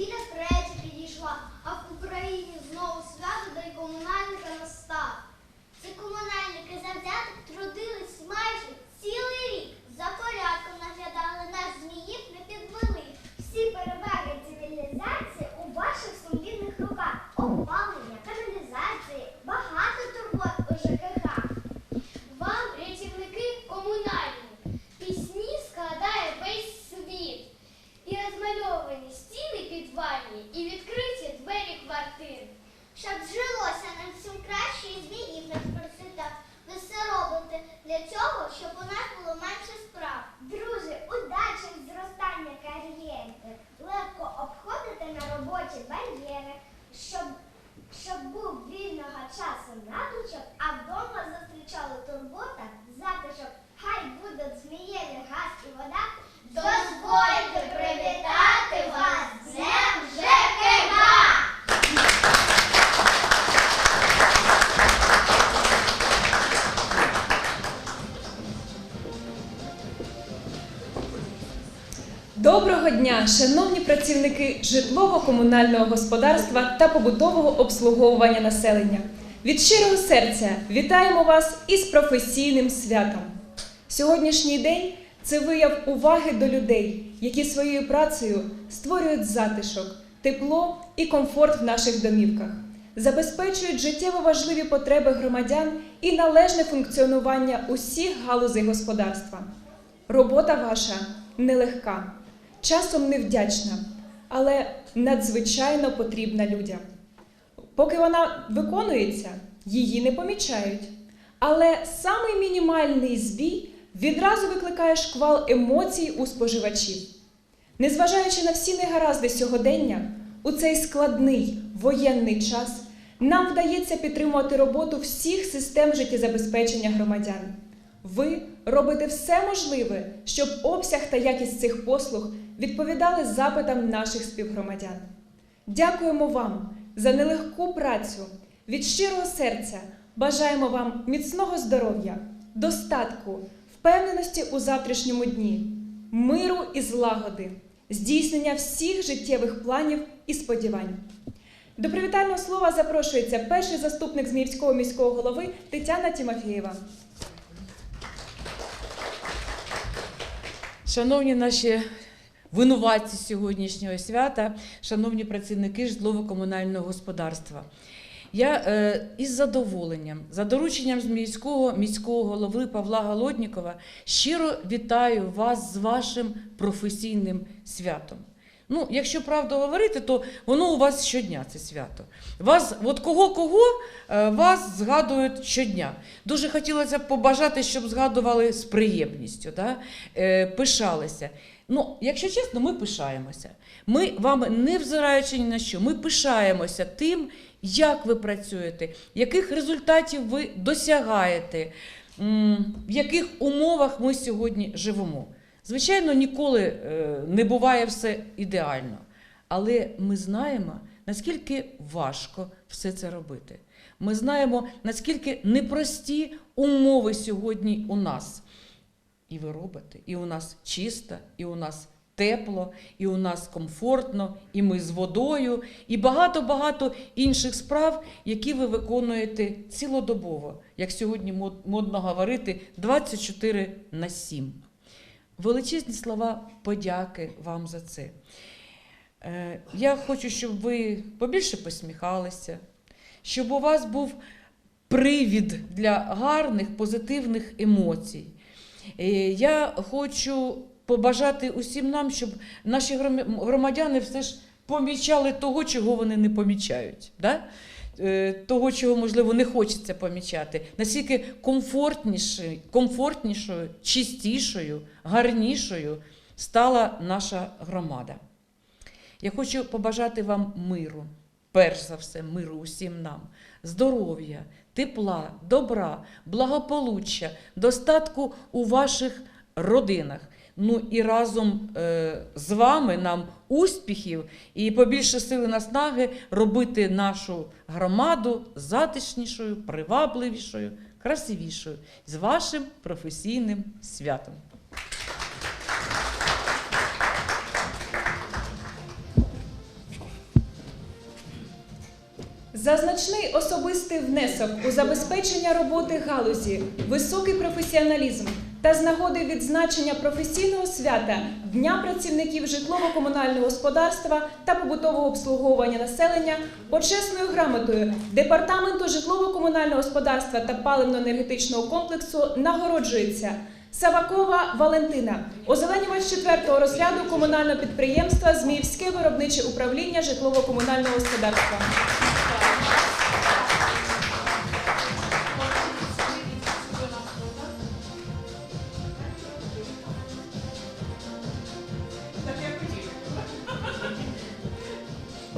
неділя третя підійшла, а в Україні Доброго дня, шановні працівники житлово-комунального господарства та побутового обслуговування населення. Від щирого серця вітаємо вас із професійним святом. Сьогоднішній день це вияв уваги до людей, які своєю працею створюють затишок, тепло і комфорт в наших домівках, забезпечують життєво важливі потреби громадян і належне функціонування усіх галузей господарства. Робота ваша нелегка, часом невдячна, але надзвичайно потрібна людям. Поки вона виконується, її не помічають. Але самий мінімальний збій відразу викликає шквал емоцій у споживачів. Незважаючи на всі негаразди сьогодення, у цей складний воєнний час нам вдається підтримувати роботу всіх систем життєзабезпечення громадян. Ви робите все можливе, щоб обсяг та якість цих послуг відповідали запитам наших співгромадян. Дякуємо вам за нелегку працю. Від щирого серця бажаємо вам міцного здоров'я, достатку, впевненості у завтрашньому дні, миру і злагоди, здійснення всіх життєвих планів і сподівань. До привітального слова запрошується перший заступник Зміївського міського голови Тетяна Тімофєєва. Шановні наші винуватці сьогоднішнього свята, шановні працівники житлово-комунального господарства. Я е, із задоволенням, за дорученням з міського міського голови Павла Голоднікова, щиро вітаю вас з вашим професійним святом. Ну, якщо правду говорити, то воно у вас щодня це свято. Вас, от кого-кого, е, вас згадують щодня. Дуже хотілося б побажати, щоб згадували з приємністю, да? е, пишалися. Ну, якщо чесно, ми пишаємося. Ми вам, не взираючи ні на що, ми пишаємося тим, як ви працюєте, яких результатів ви досягаєте, в яких умовах ми сьогодні живемо. Звичайно, ніколи е, не буває все ідеально, але ми знаємо, наскільки важко все це робити. Ми знаємо, наскільки непрості умови сьогодні у нас. І ви робите, і у нас чисто, і у нас тепло, і у нас комфортно, і ми з водою, і багато-багато інших справ, які ви виконуєте цілодобово, як сьогодні мод- модно говорити, 24 на 7. Величезні слова подяки вам за це. Е, Я хочу, щоб ви побільше посміхалися, щоб у вас був привід для гарних, позитивних емоцій. Е, Я хочу побажати усім нам, щоб наші громадяни все ж помічали того, чого вони не помічають. Да? Е, Того, чого, можливо, не хочеться помічати. Наскільки комфортнішою, комфортнішою, чистішою, гарнішою стала наша громада. Я хочу побажати вам миру, перш за все, миру усім нам, здоров'я, тепла, добра, благополуччя, достатку у ваших родинах. Ну і разом е, з вами нам успіхів і побільше сили наснаги робити нашу громаду затишнішою, привабливішою, красивішою з вашим професійним святом. За значний особистий внесок у забезпечення роботи галузі, високий професіоналізм та з нагоди відзначення професійного свята Дня працівників житлово-комунального господарства та побутового обслуговування населення почесною грамотою Департаменту житлово-комунального господарства та паливно-енергетичного комплексу нагороджується Савакова Валентина, озеленювач 4-го розряду комунального підприємства Зміївське виробниче управління житлово-комунального господарства.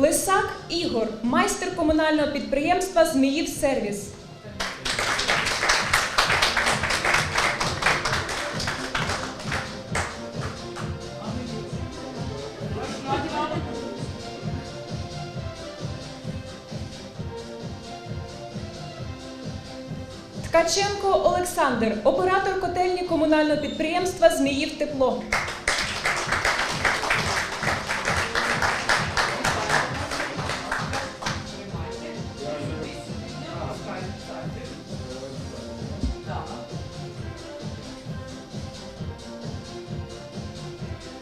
Лисак Ігор, майстер комунального підприємства Зміїв Сервіс. Ткаченко Олександр, оператор котельні комунального підприємства Зміїв Тепло.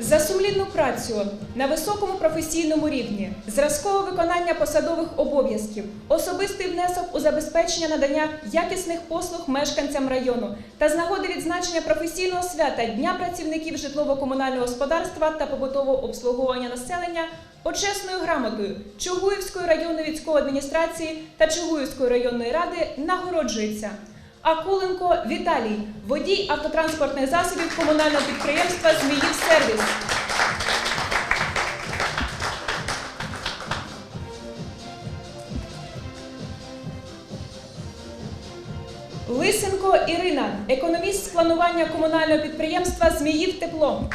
За сумлінну працю на високому професійному рівні, зразкове виконання посадових обов'язків, особистий внесок у забезпечення надання якісних послуг мешканцям району та з нагоди відзначення професійного свята Дня працівників житлово-комунального господарства та побутового обслуговування населення почесною грамотою Чугуївської районної військової адміністрації та Чугуївської районної ради нагороджується. Акуленко Віталій, водій автотранспортних засобів комунального підприємства Зміїв Сервіс. Лисенко Ірина, економіст з планування комунального підприємства Зміїв Тепло.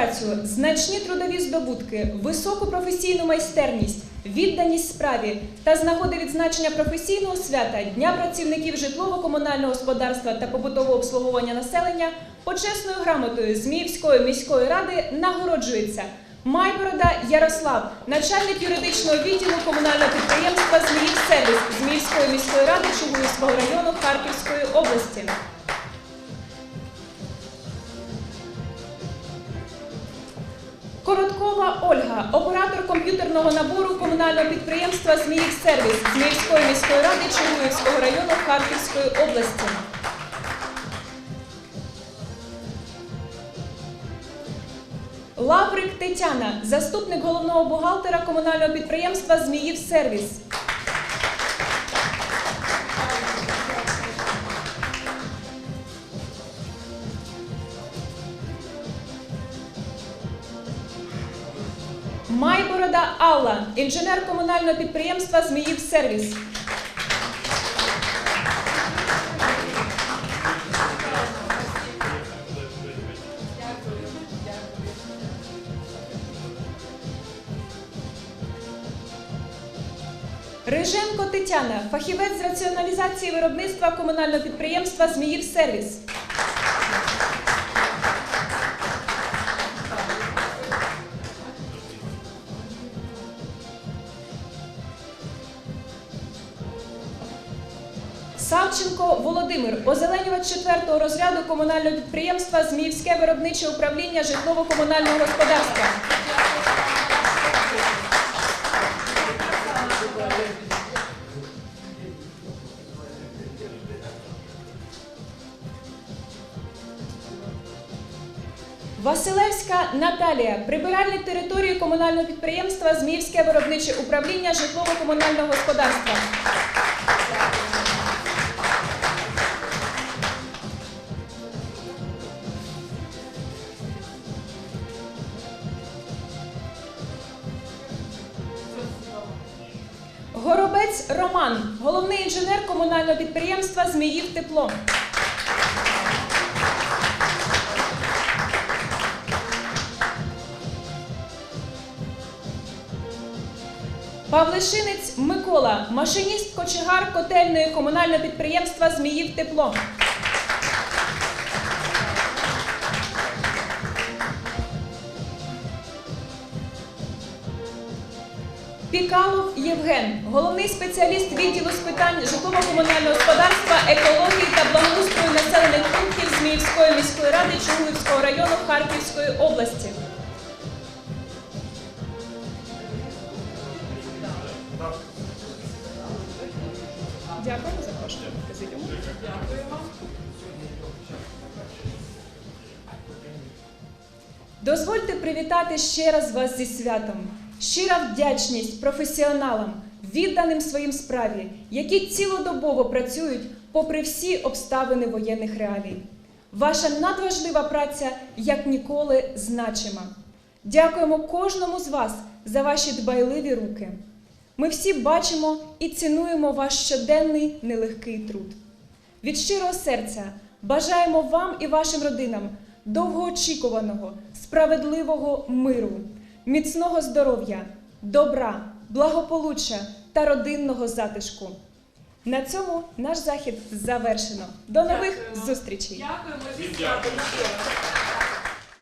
Працю, значні трудові здобутки, високу професійну майстерність, відданість справі та з нагоди відзначення професійного свята Дня працівників житлово-комунального господарства та побутового обслуговування населення почесною грамотою Зміївської міської ради нагороджується Майборода Ярослав, начальник юридичного відділу комунального підприємства Зміїв Сервіс Зміївської міської ради Чугуївського району Харківської області. Оператор комп'ютерного набору комунального підприємства Зміїв Сервіс Зміївської міської ради Чернігівського району Харківської області. Лаврик Тетяна, заступник головного бухгалтера комунального підприємства Зміїв Алла, інженер комунального підприємства Зміїв Сервіс. Риженко Тетяна, фахівець з раціоналізації виробництва комунального підприємства Зміїв Сервіс. Савченко Володимир, озеленювач 4-го розряду комунального підприємства Зміївське виробниче управління житлово-комунального господарства. Василевська Наталія, прибиральник території комунального підприємства Зміївське виробниче управління житлово-комунального господарства. Горобець Роман, головний інженер комунального підприємства Зміїв Тепло. Павлишинець Микола, машиніст кочегар котельної комунального підприємства Зміїв Тепло. Пікалов Євген, головний спеціаліст відділу з питань житлово-комунального господарства, екології та благоустрою населених пунктів Зміївської міської ради Чугуївського району Харківської області. Дякую, запрошую до президіуму. Дозвольте привітати ще раз вас зі святом. Щира вдячність професіоналам, відданим своїм справі, які цілодобово працюють попри всі обставини воєнних реалій. Ваша надважлива праця як ніколи значима. Дякуємо кожному з вас за ваші дбайливі руки. Ми всі бачимо і цінуємо ваш щоденний нелегкий труд. Від щирого серця бажаємо вам і вашим родинам довгоочікуваного, справедливого миру, міцного здоров'я, добра, благополуччя та родинного затишку. На цьому наш захід завершено. До нових зустрічей! Дякуємо зі святом.